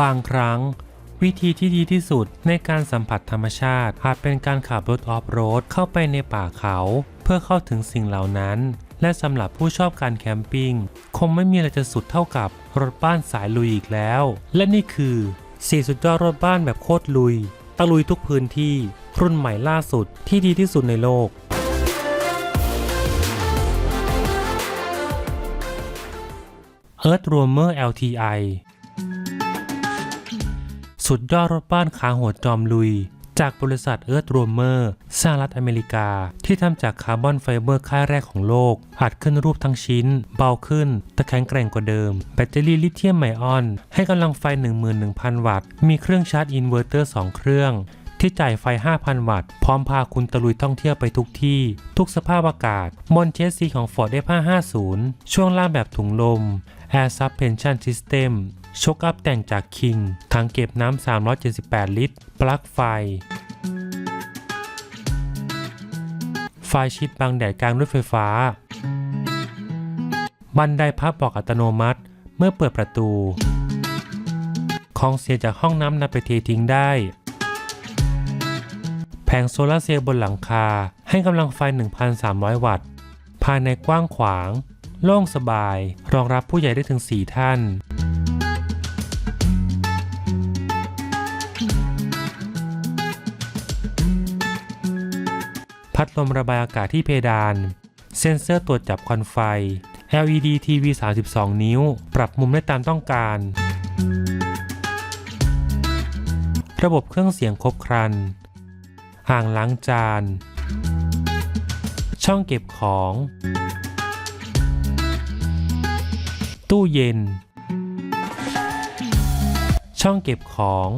บางครั้ง วิธีที่ดีที่สุดในการสัมผัสธรรมชาติอาจเป็นการขับรถออฟโรดเข้าไปในป่าเขาเพื่อเข้าถึงสิ่งเหล่านั้น และสำหรับผู้ชอบการแคมปิ้งคงไม่มีอะไรจะสุดเท่ากับรถบ้านสายลุยอีกแล้ว และนี่คือสี่สุดยอดรถบ้านแบบโคตรลุย ตะลุยทุกพื้นที่ รุ่นใหม่ล่าสุดที่ดีที่สุดในโลก Earth Roamer LTI สุดยอดรถบ้านขาหัวจอมลุย จากบริษัท Earth Roamer สหรัฐอเมริกา ที่ทำจากคาร์บอนไฟเบอร์ค่ายแรกของโลก อัดขึ้นรูปทั้งชิ้น เบาขึ้นแต่แข็งแกร่งกว่าเดิม แบตเตอรี่ลิเธียมไอออน ให้กำลังไฟ 11,000 วัตต์ มีเครื่องชาร์จอินเวอร์เตอร์ 2 เครื่องที่จ่ายไฟ 5,000 วัตต์ พร้อมพาคุณตะลุยท่องเที่ยวไปทุกที่ ทุกสภาพอากาศบนเชสซีของ Ford F550 ช่วงล่างแบบถุงลม Air Suspension System ชกอัพแต่งจาก King ถังเก็บน้ำ 378 ลิตร ปลั๊กไฟ ไฟชิดบังแดดกลางด้วยไฟฟ้า บันไดพับบอกอัตโนมัติเมื่อเปิดประตู ของเสียจากห้องน้ำนำไปเททิ้งได้ แผงโซลาร์เซลล์บนหลังคาให้กำลังไฟ 1,300 วัตต์ ภายในกว้างขวาง โล่งสบาย รองรับผู้ใหญ่ได้ถึง 4 ท่าน ลมระบายอากาศที่เพดาน เซ็นเซอร์ตรวจจับควันไฟ LED ทีวี32 นิ้ว ปรับมุมได้ตามต้องการ ระบบเครื่องเสียงครบครัน อ่างล้างจาน ช่องเก็บของ ตู้เย็น ช่องเก็บของ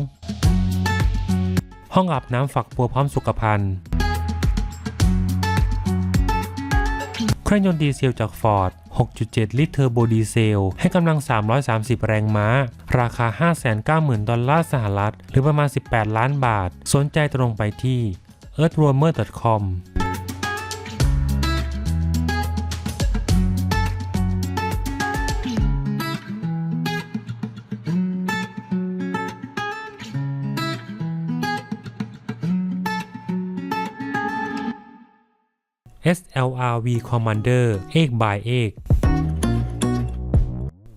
ห้องอาบน้ำฝักบัวพร้อมสุขภัณฑ์ เครื่องยนต์ดีเซลจากฟอร์ด6.7 ลิตรเทอร์โบดีเซล ให้กำลัง 330 แรงม้า ราคา 590,000 ดอลลาร์สหรัฐ หรือประมาณ 18 ล้านบาท สนใจตรงไปที่ earthroamer.com SLRV Commander เอกบายเอก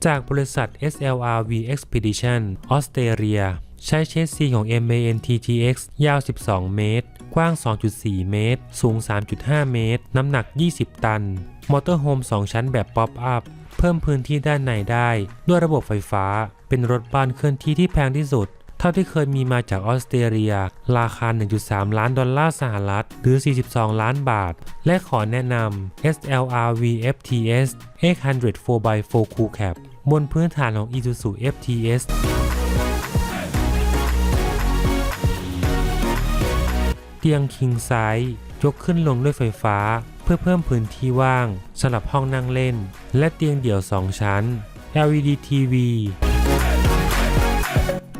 จากบริษัท SLRV Expedition ออสเตรเลีย ใช้เชสซีของ MAN TTX ยาว 12 เมตร กว้าง 2.4 เมตร สูง 3.5 เมตร น้ำหนัก 20 ตัน มอเตอร์โฮม 2 ชั้นแบบป๊อปอัพ เพิ่มพื้นที่ด้านในได้ ด้วยระบบไฟฟ้า เป็นรถบ้านเคลื่อนที่ที่แพงที่สุด เท่าที่เคยมีมาจากออสเตรเลีย ราคา 1.3 ล้านดอลลาร์สหรัฐ หรือ 42 ล้านบาท และขอแนะนำ SLRV FTS 800 4x4 Cool Cab บนพื้นฐานของ Isuzu FTS เตียง King Size ยกขึ้นลงด้วยไฟฟ้า เพื่อเพิ่มพื้นที่ว่างสำหรับห้องนั่งเล่น และเตียงเดี่ยว 2 ชั้น LED TV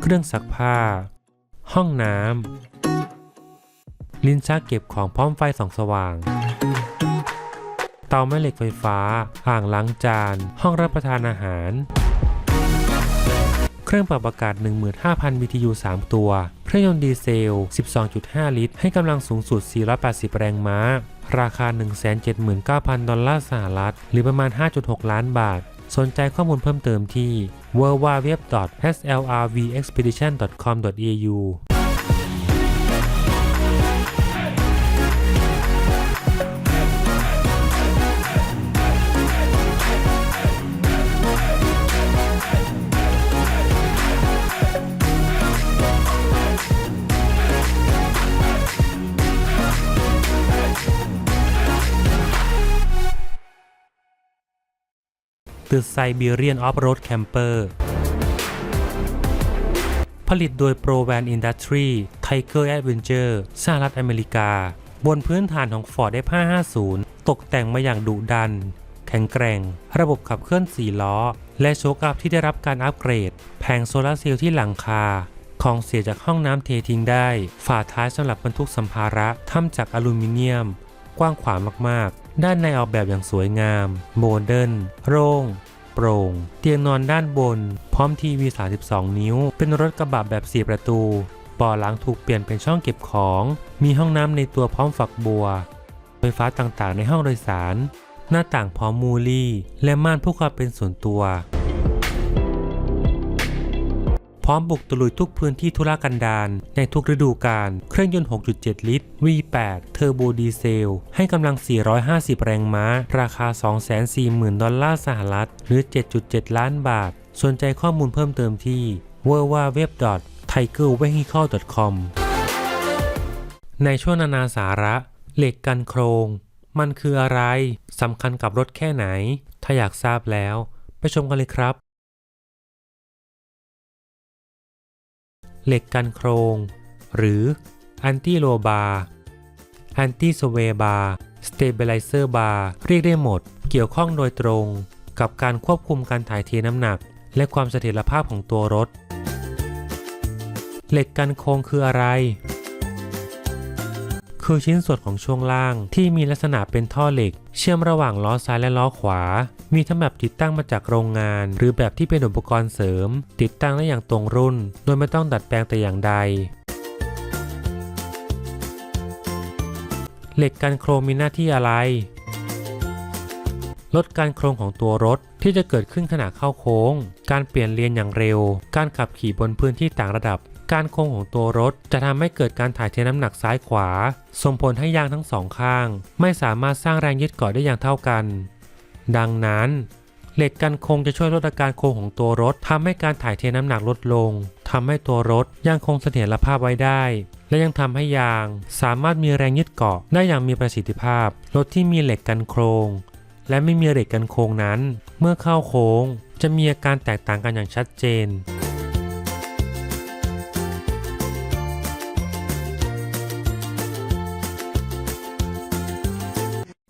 เครื่องซักผ้า ห้องน้ำ ลิ้นชักเก็บของพร้อมไฟส่องสว่าง เตาแม่เหล็กไฟฟ้า อ่างล้างจาน ห้องรับประทานอาหาร เครื่องปรับอากาศ 15,000 BTU 3 ตัว เครื่องยนต์ดีเซล 12.5 ลิตร ให้กำลังสูงสุด 480 แรงม้า ราคา 179,000 ดอลลาร์สหรัฐ หรือประมาณ 5.6 ล้านบาท สนใจข้อมูลเพิ่มเติมที่ www.slrvexpedition.com.au ตึกไซบีเรียนออฟโรดแคมเปอร์ผลิตโดย Pro Van Industry Tiger Adventure สหรัฐอเมริกา บนพื้นฐานของ Ford F550 ตกแต่งมาอย่างดุดัน แข็งแกร่ง ระบบขับเคลื่อน 4 ล้อ และโชคอัพที่ได้รับการอัปเกรด แผงโซลาร์เซลล์ที่หลังคาของเสียจากห้องน้ำเททิ้งได้ ฝาท้ายสำหรับบรรทุกสัมภาระทำจากอลูมิเนียม กว้างขวางมาก ๆ ด้านในออกแบบอย่างสวยงาม โมเดิร์นโล่ง โปร่ง เตียงนอนด้านบน พร้อมทีวี 32 นิ้ว เป็นรถกระบะแบบ 4 ประตูเบาะหลังถูกเปลี่ยนเป็นช่องเก็บของ มีห้องน้ำในตัวพร้อมฝักบัว ไฟฟ้าต่างๆ ในห้องโดยสาร หน้าต่างพร้อมมูลี่ และม่านผู้ความเป็นส่วนตัว พร้อมบุกตะลุยทุกพื้นที่ธุรกันดารในทุกฤดูกาล เครื่องยนต์ 6.7 ลิตร V8 เทอร์โบดีเซล ให้กำลัง 450 แรงม้า ราคา 240,000 ดอลลาร์สหรัฐ หรือ 7.7 ล้านบาท สนใจข้อมูลเพิ่มเติมที่ www.tigervehicle.com ในช่วงนานาสาระ เหล็กกันโครง มันคืออะไร สำคัญกับรถแค่ไหน ถ้าอยากทราบแล้ว ไปชมกันเลยครับ เหล็กกันโครง หรืออันตี้โลบาร์อันตี้สเวบาร์สเตเบลไ z เซอร์บาร์เรียกได้หมด เกี่ยวข้องโดยตรงกับการควบคุมการถ่ายเทน้ำหนัก และความเสถียรภาพของตัวรถ เหล็กกันโครงคืออะไร คือชิ้นส่วนของช่วงล่างที่มีลักษณะเป็นท่อเหล็ก เชื่อมระหว่างล้อซ้ายและล้อขวา มีทั้งแบบติดตั้งมาจากโรงงาน หรือแบบที่เป็นอุปกรณ์เสริม ติดตั้งได้อย่างตรงรุ่น โดยไม่ต้องดัดแปลงแต่อย่างใดเหล็กกันโครงมีหน้าที่อะไร ลดการโครงของตัวรถที่จะเกิดขึ้นขณะเข้าโค้ง การเปลี่ยนเลนอย่างเร็ว การขับขี่บนพื้นที่ต่างระดับ การโค้งของตัวรถจะทำให้เกิดการถ่ายเทน้ำหนักซ้ายขวา ส่งผลให้ยางทั้งสองข้าง ไม่สามารถสร้างแรงยึดเกาะได้อย่างเท่ากัน ดังนั้นเหล็กกันโค้งจะช่วยลดอาการโค้งของตัวรถทำให้การถ่ายเทน้ำหนักลดลงทำให้ตัวรถยังคงเสถียรภาพไว้ได้ และยังทำให้ยางสามารถมีแรงยึดเกาะได้อย่างมีประสิทธิภาพ รถที่มีเหล็กกันโครงและไม่มีเหล็กกันโค้งนั้น เมื่อเข้าโค้งจะมีอาการแตกต่างกันอย่างชัดเจน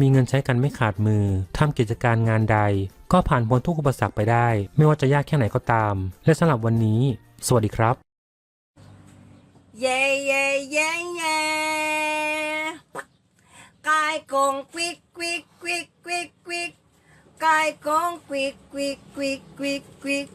มีเงินใช้กันไม่ขาดมือทำกิจการงานใด ก็ผ่านพ้นทุกอุปสรรคไปได้ ไม่ว่าจะยากแค่ไหนก็ตาม และสำหรับวันนี้ สวัสดีครับ เย่เย่เย่เย่กายกงควิกควิกควิกควิกควิกกายกงควิกควิกควิกควิกควิก